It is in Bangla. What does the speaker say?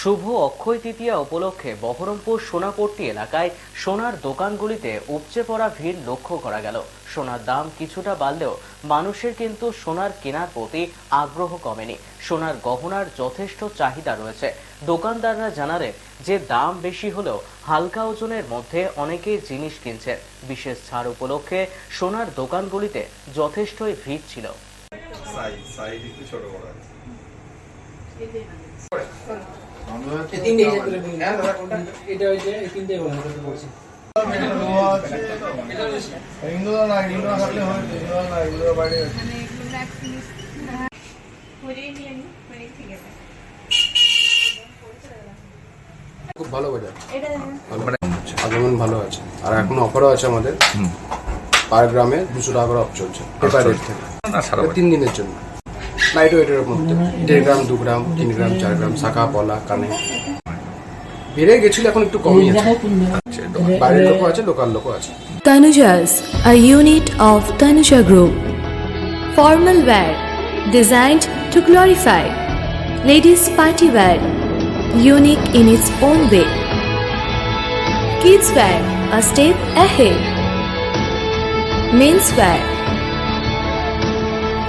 শুভ অক্ষয় তৃতীয়া উপলক্ষে বহরমপুর সোনাপট্টি এলাকায় সোনার দোকানগুলিতে উপচে পড়া ভিড় লক্ষ্য করা গেল। সোনার দাম কিছুটা বাড়লেও মানুষের কিন্তু সোনার কেনার প্রতি আগ্রহ কমেনি। সোনার গহনার যথেষ্ট চাহিদা রয়েছে। দোকানদাররা জানালে যে দাম বেশি হলেও হালকা ওজনের মধ্যে অনেকেই জিনিস কিনছেন। বিশেষ ছাড় উপলক্ষে সোনার দোকানগুলিতে যথেষ্টই ভিড় ছিল। ছোট খুব ভালো বাজার আগমন ভালো আছে আর এখন অফারও আছে আমাদের পার গ্রামে দুশো টাকা করে অফ চলছে পেপার রেট থেকে তিন দিনের জন্য। লাইট ওয়েটের মধ্যে দেড় গ্রাম দু গ্রাম তিন গ্রাম চার গ্রাম শাখা পলা কানে বেড়ে গেছিল এখন একটু কমই আছে বাইরের লোকও আছে লোকাল লোকও আছে Tanuja's, a unit of Tanuja Group. Formal wear, designed to glorify. Ladies' party wear, unique in its own way. Kids wear, a step ahead. Men's wear,